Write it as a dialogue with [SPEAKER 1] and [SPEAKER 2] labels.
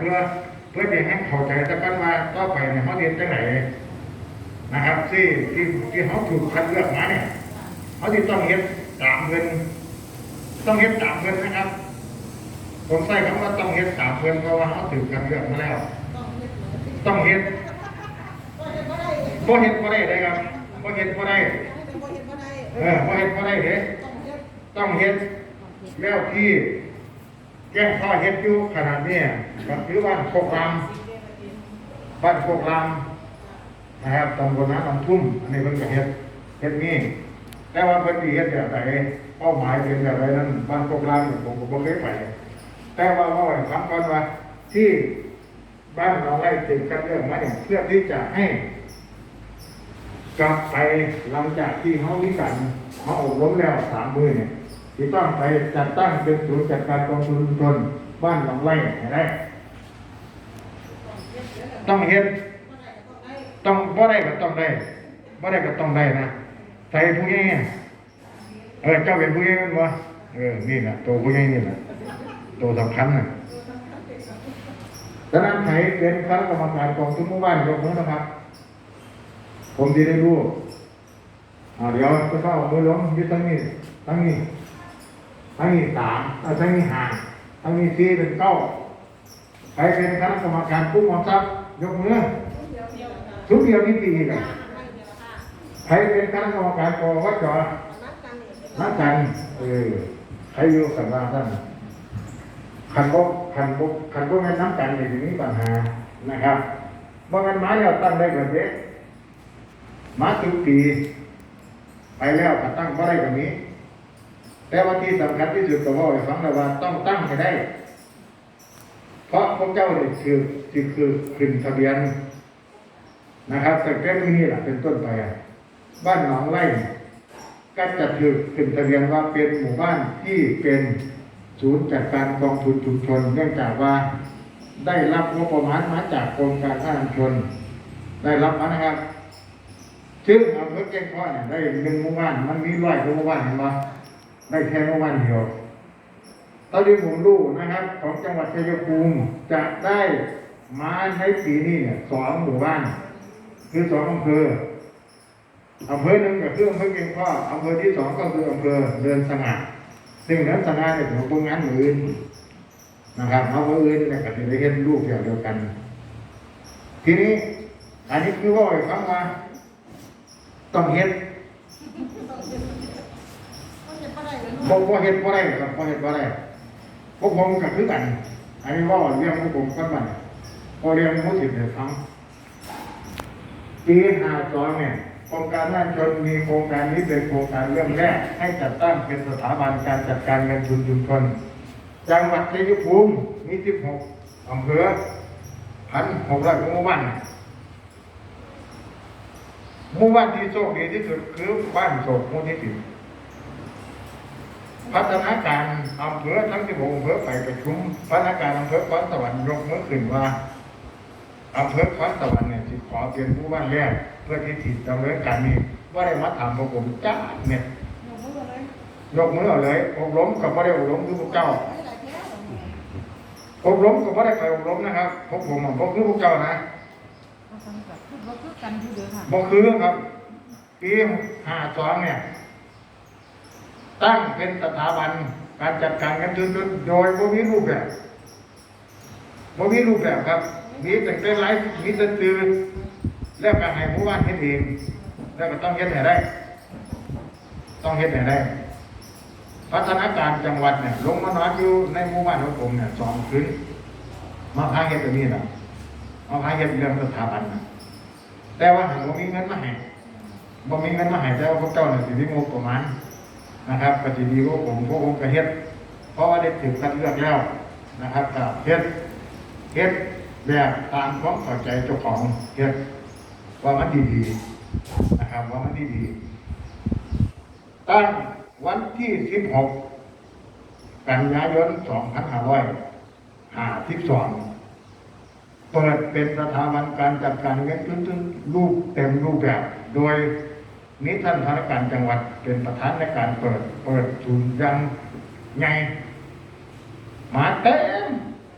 [SPEAKER 1] เพื่อเพื่อจะให้เข้าใจแต่กันว่าต่อไปเนี่ยเขาเรียนจังไหนนะครับที่ที่ที่เขาถูกคัดเลือกมาเนี่ยเขาที่ต้องเฮ็ดตามเงิน ต้องเฮ็ดตามเงินนะครับ ผมใช้คำว่าต้องเฮ็ดตามเงินเพราะว่าเขาถูกคัดเลือกมาแล้ว ต้องเฮ็ดบ่เฮ็ดบ่ได้เลยครับบ่เฮ็ดบ่ได้เออบ่เฮ็ดบ่ได้เด้ต้องเฮ็ดแล้วที่ แก้ข้อเฮ็ดอยู่ขนาดนี้ยก็คือบ้านโคกรามบ้านโคกรามนะครับตำบลน้ำลำทุ่มอันนี้เพิ่นก็เฮ็ดเฮ็ดนี่แต่ว่าเพิ่นสิเฮ็ดแบบไหนเป้าหมายเป็นแบบไรนั้นบ้านโคกรามผมก็บ่เคยไปแต่ว่าเว่าให้ฟังก่อนว่า ที่บ้านเราไล่ติดกันเรื่องมาเนี่ยเพื่อที่จะให้ กลับไปหลังจากที่เขาวิสัยเขาอบรมแล้วสามมือเนี่ย ที่ต้องไปจัดตั้งเป็นศูนย์จัดการกองทุนชนบ้านหนองไร่ให้ได้ต้องเฮ็ดต้องบ่ได้ก็ต้องได้บ่ได้ก็ต้องได้นะใส่ผู้ใหญ่เนี่ยเออเจ้าเป็นผู้ใหญ่มันบ่เออนี่แหละตัวผู้ใหญ่นี่แหละตัวสำคัญนะดังนั้นใครเป็นคณะกรรมการกองทุนหมู่บ้านยกมือนะครับ ผมจะได้รู้อ่าเดี๋ยวจะเข้ามือล้มยึดตั้งนี้ตั้งนี้ ตั้งนี้สามอ่าตั้งนี้ห้าตั้งนี้สี่เป็นเก้าใครเป็นคณะกรรมการกุ้งหอทรัพย์ยกมือทุกเดียวนี่ปีอีกอะใครเป็นคณะกรรมการกวัดจอนักกันเออใครอยู่สังวาท่านคันบกคันบกคันบกงั้นน้ำกันในที่นี้ปัญหานะครับบ่งั้นไม้เราตั้งได้ก่อนเด็กมาทุกปีไปแล้วก็ตั้งบ่ได้แบบนี้ แต่ว่าที่สำคัญที่สุดก็ว่าให้ฟังแล้วว่าต้องตั้งให้ได้ เพราะพวกเจ้าเนี่ยคือคือคือขึ้นทะเบียนนะครับแต่แค่นี้แหละเป็นต้นไปอะบ้านหนองไร่ก็จะถือขึ้นทะเบียนว่าเป็นหมู่บ้านที่เป็นศูนย์จัดการกองทุนชุมชน เนื่องจากว่าได้รับงบประมาณมาจากกรมการพัฒนาชุมชนได้รับมานะครับซึ่งอำเภอแก่งข้อเนี่ยได้หนึ่งหมู่บ้านมันมีร้อยกว่าหมู่บ้านเห็นไหม ได้แค่หมู่บ้านเดียวตอนนี้ผมรู้นะครับ ของจังหวัดชัยภูมิจะได้มาในปีนี้เนี่ยสองหมู่บ้าน คือสองอำเภออำเภอหนึ่งก็คืออำเภอแก่งข้ออำเภอที่สองก็คืออำเภอเดินสง่าซึ่งเดินสง่าเนี่ยถือว่าเป็นงานมืออื่นนะครับเอามืออื่นเนี่ยก็จะได้เห็นรูปเดียวกัน ทีนี้อันนี้คือว่าให้ฟังว่าต้องเห็น ฮ็ดบ่บ่เฮ็ดบ่ได้ครับบ่เฮ็ดบ่ได้พวกผมก็คือกันอันนี้ว่าเรื่องของผมก่อนมันพอเรียนผู้สิทธิ์ให้ฟังปี52เนี่ยโครงการนั่นชนมีโครงการนี้เป็นโครงการเรื่องแรก ให้จัดตั้งเป็นสถาบันการจัดการเงินทุนชุมชนจังหวัดชัยภูมิมี16อำเภอพันหกร้อยหมู่บ้านหมู่บ้านที่โชคดีที่สุดคือบ้านโศกหมู่ที่สิบ พัฒนาการอำเภอทั้งที่อำเภอไปประชุมพัฒนาการอำเภอคอนสวรรค์ยกมือขึ้นว่าอำเภอคอนสวรรค์เนี่ยที่ขอเป็นผู้บ้านแรกเพื่อที่ติดดำเนินการนี้ว่าได้มาถามพวกผมจ้าเนี่ยยกมือเอาเลยอบรมกับว่าได้อบรมคือพวกเจ้าอบรมกับว่าได้ไปอบรมนะครับพวกผมอะพวกคือพวกเจ้านะ
[SPEAKER 2] ก็คือกันอยู่เด้อค่ะ
[SPEAKER 1] บ่คือครับปีห้าสองเนี่ย ตั้งเป็นสถาบันการจัดการกันทุนโดยบ่มีรูปแบบบ่มีรูปแบบครับ มีแต่เป็นไลฟ์มีแต่ตื่นแล้วก็ให้หมู่บ้าเฮ็ดเองแล้วก็ต้องเฮ็ดให้ได้ ต้องเฮ็ดให้ได้ พัฒนาการจังหวัดเนี่ยลงมานอนอยู่ในหมู่บ้านของผมเนี่ยสองคืนมาพาเฮ็ดแบบนี้นะมาพาเฮ็ดเรื่องสถาบันนะแต่ว่าหากบ่มีเงินมาให้บ่มีเงินมาให้แต่ว่าพวกเจ้าเนี่ยสิมีงบประมาณ นะครับก็สิดีกว่าผมพวกผมก็เฮ็ด เพราะว่าได้ถึงคัดเลือกแล้วนะครับก็เฮ็ดเฮ็ดแบบตามความเข้าใจเจ้าของเฮ็ดว่ามันดีๆนะครับว่ามันดีๆตั้งวันที่16กันยายน2552เปิดเป็นสถาบันการจัดการเงินทุนรูปเต็มรูปแบบ โดย นี้ท่านธนการจังหวัดเป็นประธานในการเปิดเปิดศูนย์ยังไงมาเต็ม